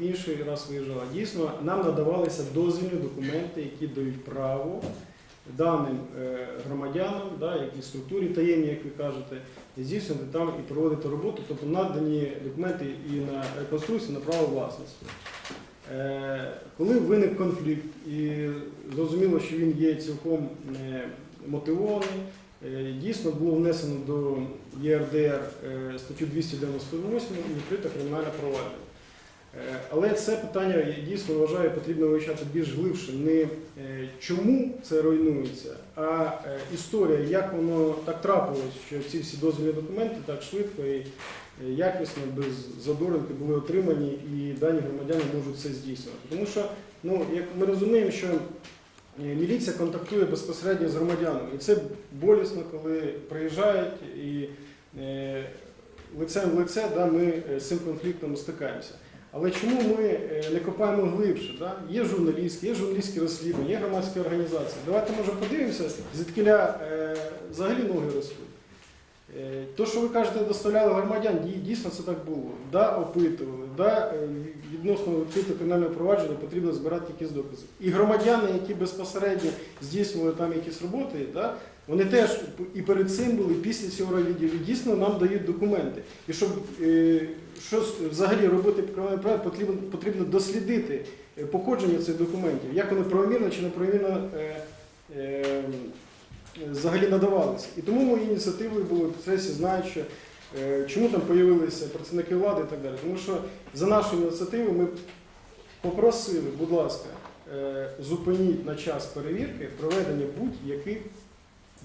інший раз виїжджала. Дійсно, нам надавалися дозвільні документи, які дають право даним е, громадянам, да, як і структурі таємні, як ви кажете, здійснювати там і проводити роботу, тобто надані документи і на реконструкцію, на право власності. Е, Коли виник конфлікт, і зрозуміло, що він є цілком е, мотивований, дійсно було внесено до ЄРДР статтю 298 і відкрите кримінальне провадження. Е, Але це питання я дійсно вважаю потрібно вивчати більш глибше. Не е, чому це руйнується, а е, історія, як воно так трапилось, що ці всі дозвільні документи так швидко і якісно, без задоринки були отримані, і дані громадяни можуть це здійснювати. Тому що, ну, як ми розуміємо, що міліція контактує безпосередньо з громадянами, і це болісно, коли приїжджають і лицем в лице да, ми з цим конфліктом стикаємося. Але чому ми е, не копаємо глибше? Да? Є журналістські, є журналістські розслідування, є громадські організації. Давайте може подивимося, звідкиля е, взагалі ноги ростуть. Е, То, що ви кажете, доставляли громадян, дійсно це так було. Да, опитували, да, е, відносно відкритого кримінального провадження потрібно збирати якісь докази. І громадяни, які безпосередньо здійснювали там якісь роботи, да, вони теж і перед цим були, і після цього райвідділу, і дійсно нам дають документи. І щоб е, щось взагалі робити по потрібно, потрібно дослідити е, походження цих документів, як вони правомірно чи неправомірно е, е, взагалі надавалися. І тому мої ініціативи були в процесі, знають, що е, чому там з'явилися працівники влади і так далі. Тому що за нашу ініціативу ми попросили, будь ласка, е, зупиніть на час перевірки проведення будь-яких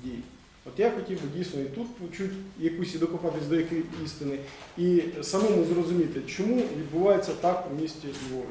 дій. От я хотів би дійсно і тут почути якусь і докопатись до якої істини, і самому зрозуміти, чому відбувається так у місті Львові.